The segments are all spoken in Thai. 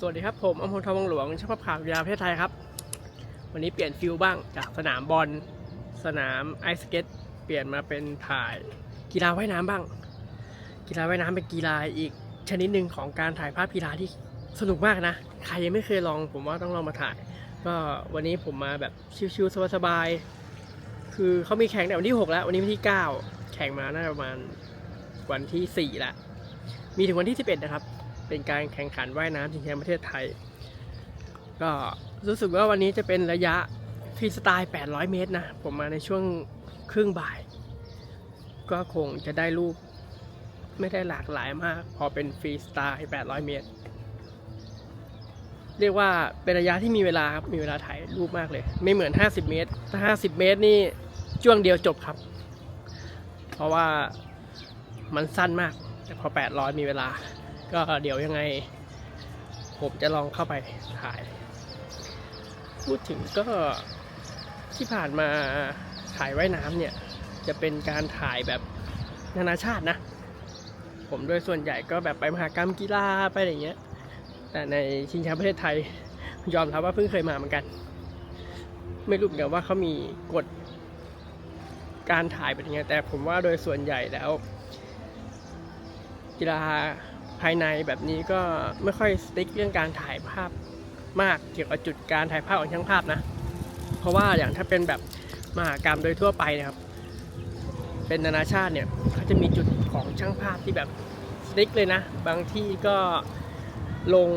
สวัสดีครับ ผมอมพลทองวังหลวงช่างภาพข่าวกีฬาประเทศไทยครับ วันนี้เปลี่ยนฟิลบ้างจากสนามบอลสนามไอสเก็ตเปลี่ยนมาเป็นถ่ายกีฬาว่ายน้ำบ้าง กีฬาว่ายน้ำเป็นกีฬาอีกชนิดหนึ่งของการถ่ายภาพกีฬาที่สนุกมากนะ ใครยังไม่เคยลองผมว่าต้องลองมาถ่าย ก็วันนี้ผมมาแบบชิวๆสบายๆคือเขามีแข่งแต่วันที่ 6 แล้ว วันนี้วันที่ 9 แข่งมาน่าจะประมาณวันที่4แล้วมีถึงวันที่ 11 นะครับ เป็นการแข่งขันว่ายน้ำชิงแชมป์ประเทศไทย ก็รู้สึกว่าวันนี้จะเป็นระยะฟรีสไตล์ 800 เมตรนะ ผมมาในช่วงครึ่งบ่าย ก็คงจะได้รูปไม่ได้หลากหลายมาก พอเป็นฟรีสไตล์ 800 เมตร เรียกว่าเป็นระยะที่มีเวลาครับ มีเวลาถ่ายรูปมากเลย ไม่เหมือน 50 เมตร ถ้า 50 เมตรนี่จ้วงเดียวจบครับ เพราะว่ามันสั้นมาก แต่พอ 800 มีเวลา ก็เดี๋ยวยังไง ผมจะลองเข้าไปถ่าย พูดถึงก็ที่ผ่านมาถ่ายว่ายน้ำเนี่ย จะเป็นการถ่ายแบบนานาชาตินะ ผมโดยส่วนใหญ่ก็แบบไปมหากรรมกีฬาไปอะไรเงี้ย แต่ในชิงแชมป์ประเทศไทยยอมรับว่าเพิ่งเคยมาเหมือนกัน ไม่รู้เหมือนกันว่าเขามีกฎการถ่ายเป็นยังไงแต่ผมว่าโดยส่วนใหญ่แล้ว กีฬา ภายในแบบนี้ก็ไม่ค่อยสติ๊กเรื่องการถ่ายภาพมากเกี่ยวกับจุดการถ่ายภาพของช่างภาพนะ เพราะว่าอย่างถ้าเป็นแบบมหากรรมโดยทั่วไปนะครับ เป็นนานาชาติเนี่ยเขาจะมีจุดของช่างภาพที่แบบสติ๊กเลยนะ บางที่ก็ลง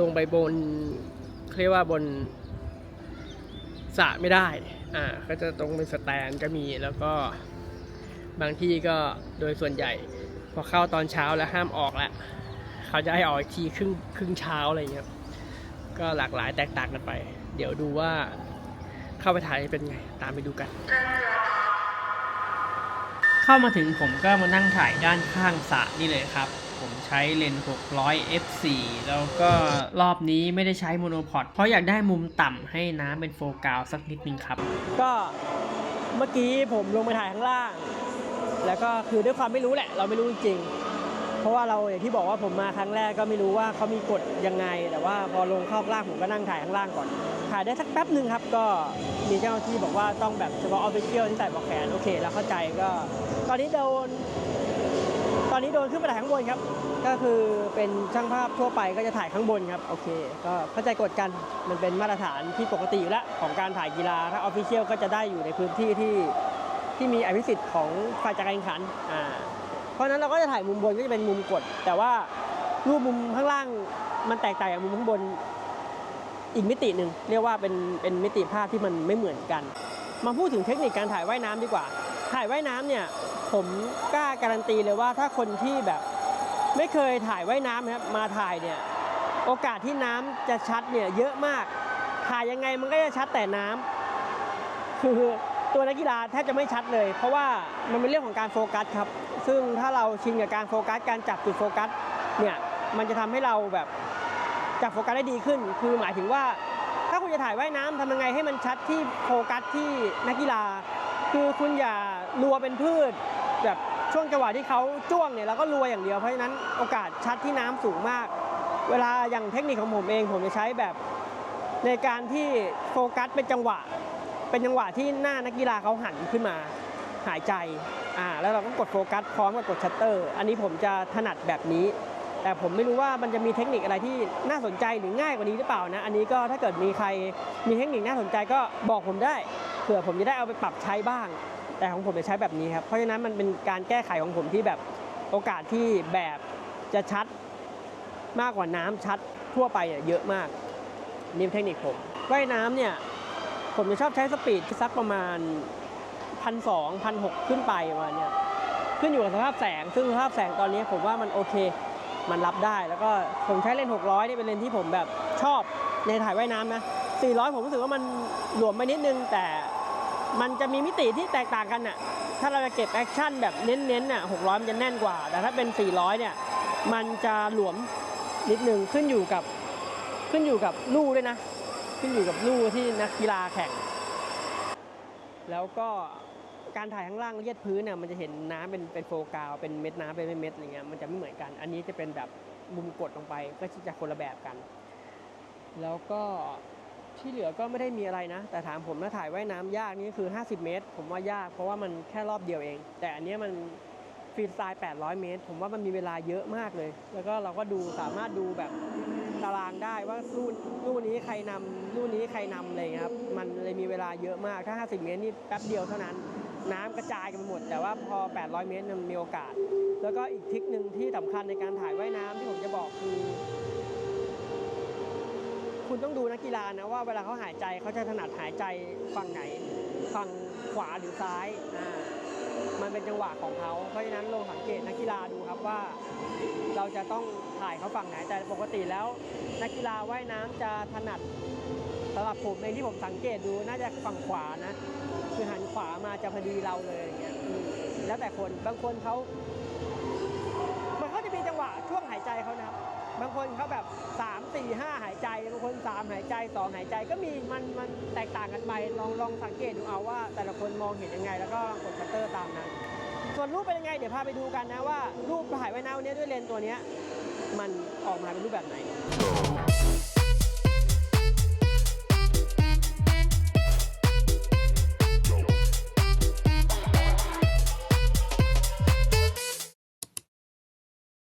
ลงไปบนเรียกว่าบนสระไม่ได้ อ่า ก็จะตรงเป็นสแตนก็มี แล้วก็บางที่ก็โดยส่วนใหญ่ พอเข้าตอนเช้าแล้วห้ามออกแล้วเขาจะให้ออกอีกทีครึ่งครึ่งเช้าอะไรเงี้ยก็หลากหลายแตกต่างกันไป เดี๋ยวดูว่าเข้าไปถ่ายเป็นไง ตามไปดูกัน เข้ามาถึงผมก็มานั่งถ่ายด้านข้างสระนี่เลยครับ ผมใช้เลนส์600 f4 แล้วก็รอบนี้ไม่ได้ใช้โมโนพอด เพราะอยากได้มุมต่ำให้น้ำเป็นโฟกัสสักนิดนึงครับ ก็เมื่อกี้ผมลงไปถ่ายข้างล่าง แล้วก็คือด้วยความไม่รู้แหละ เราไม่รู้จริงๆเพราะว่าเราอย่างที่บอกว่าผมมาครั้งแรกก็ไม่รู้ว่าเขามีกฎยังไง แต่ว่าพอลงเข้างล่างผมก็นั่งถ่ายข้างล่างก่อนถ่ายได้สักแป๊บหนึ่งครับก็มีเจ้าหน้าที่บอกว่าต้องแบบเฉพาะออฟฟิเชียลที่ใส่ปลอกแขนโอเคเราเข้าใจก็ ตอนนี้โดน ตอนนี้โดนขึ้นไปถ่ายข้างบนครับ ก็คือเป็นช่างภาพทั่วไปก็จะถ่ายข้างบนครับโอเค ก็เข้าใจกฎกันมันเป็นมาตรฐานที่ปกติอยู่แล้วของการถ่ายกีฬาถ้าออฟฟิเชียลก็จะได้อยู่ในพื้นที่ที่ ที่มีอภิสิทธิ์ของฝ่ายจัดการแข่งขันอ่าเพราะนั้นเราก็จะถ่ายมุมบนก็จะเป็นมุมกด แต่ว่ารูปมุมข้างล่างมันแตกต่างจากมุมข้างบนอีกมิติหนึ่งเรียกว่าเป็นเป็นมิติภาพที่มันไม่เหมือนกัน มาพูดถึงเทคนิคการถ่ายว่ายน้ำดีกว่า ถ่ายว่ายน้ำเนี่ยผมกล้าการันตีเลยว่าถ้าคนที่แบบไม่เคยถ่ายว่ายน้ำครับมาถ่ายเนี่ยโอกาสที่น้ำจะชัดเนี่ยเยอะมาก ถ่ายยังไงมันก็จะชัดแต่น้ำคือ ตัวนักกีฬาแทบจะไม่ชัดเลย เพราะว่ามันเป็นเรื่องของการโฟกัสครับ ซึ่งถ้าเราชินกับการโฟกัสการจับจุดโฟกัสเนี่ยมันจะทำให้เราแบบจับโฟกัสได้ดีขึ้น คือหมายถึงว่า ถ้าคุณจะถ่ายว่ายน้ำทำยังไงให้มันชัดที่โฟกัสที่นักกีฬา คือคุณอย่ารัวเป็นพืช แบบช่วงจังหวะที่เขาจ้วงเนี่ยเราก็รัวอย่างเดียวเพราะฉะนั้นโอกาสชัดที่น้ำสูงมาก เวลาอย่างเทคนิคของผมเองผมจะใช้แบบในการที่โฟกัสเป็นจังหวะ เป็นจังหวะที่หน้านักกีฬาเขาหันขึ้นมาหายใจอ่าแล้วเราก็กดโฟกัสพร้อมกับกดชัตเตอร์ อันนี้ผมจะถนัดแบบนี้ แต่ผมไม่รู้ว่ามันจะมีเทคนิคอะไรที่น่าสนใจหรือง่ายกว่านี้หรือเปล่านะ อันนี้ก็ถ้าเกิดมีใครมีเทคนิคน่าสนใจก็บอกผมได้เผื่อผมจะได้เอาไปปรับใช้บ้าง แต่ของผมจะใช้แบบนี้ครับ เพราะฉะนั้นมันเป็นการแก้ไขของผมที่แบบโอกาสที่แบบจะชัดมากกว่าน้ำชัดทั่วไปเนี่ยเยอะมากนี่เทคนิคผมว่ายน้ำเนี่ย ผมจะชอบใช้สปีดสักประมาณพันสองพันหกขึ้นไปประมาณเนี้ยขึ้นอยู่กับสภาพแสง ซึ่งสภาพแสงตอนนี้ผมว่ามันโอเค มันรับได้ แล้วก็ผมใช้เลนส์600 นี่เป็นเลนส์ที่ผมแบบชอบในถ่ายว่ายน้ำนะ 400 ผมรู้สึกว่ามันหลวมไปนิดนึง แต่มันจะมีมิติที่แตกต่างกันน่ะ ถ้าเราจะเก็บแอคชั่นแบบเน้นๆน่ะ 600 มันจะแน่นกว่า แต่ถ้าเป็น 400 เนี่ย มันจะหลวมนิดนึงขึ้นอยู่กับขึ้นอยู่กับลู่ด้วยนะ ขึ้นอยู่กับลู่ที่นักกีฬาแข่ง แล้วก็การถ่ายข้างล่างเลียดพื้นเนี่ยมันจะเห็นน้ำเป็นเป็นโฟกาวเป็นเม็ดน้ำเป็นเม็ดอะไรเงี้ยมันจะไม่เหมือนกัน อันนี้จะเป็นแบบมุมกดลงไปก็จะคนละแบบกัน แล้วก็ที่เหลือก็ไม่ได้มีอะไรนะ แต่ถามผมถ้าถ่ายว่ายน้ำยากนี่คือ 50 เมตร ผมว่ายากเพราะว่ามันแค่รอบเดียวเอง แต่อันเนี้ยมัน ฟรีสไตล์ 800 เมตร ผมว่ามันมีเวลาเยอะมากเลย แล้วก็เราก็ดูสามารถดูแบบตารางได้ว่าลู่ลู่นนี้ใครนำลู่นนี้ใครนำอะไรอย่างเงี้ยครับ มันเลยมีเวลาเยอะมาก ถ้า 50 เมตรนี่แป๊บเดียวเท่านั้น น้ำกระจายกันไปหมด แต่ว่าพอ 800 เมตรมันมีโอกาส แล้วก็อีกทริคหนึ่งที่สำคัญในการถ่ายว่ายน้ำที่ผมจะบอกคือ คุณต้องดูนักกีฬานะว่าเวลาเขาหายใจเขาจะถนัดหายใจฝั่งไหน ฝั่งขวาหรือซ้ายอ่า มันเป็นจังหวะของเขาเพราะฉะนั้นลองสังเกตนักกีฬาดูครับว่า เราจะต้องถ่ายเขาฝั่งไหนแต่ปกติแล้ว นักกีฬาว่ายน้ำจะถนัดสำหรับผมเองที่ผมสังเกตดูน่าจะฝั่งขวานะ คือหันขวามาจะพอดีเราเลยอย่างเงี้ยแล้วแต่คนบางคนเขามันก็จะมีจังหวะช่วงหายใจเขานะครับ บางคนเขาแบบ 3 4 5 หายใจ บางคน 3 หายใจ 2 หายใจก็มีมันมันแตกต่างกันไปลองลองสังเกตดูเอาว่า แต่ละคนมองเห็นยังไง แล้วก็กดชัตเตอร์ตามนั้น ส่วนรูปเป็นยังไง เดี๋ยวพาไปดูกันนะว่า รูปถ่ายไว้นาวเนี้ยด้วยเลนส์ตัวเนี้ยมันออกมาเป็นรูปแบบไหน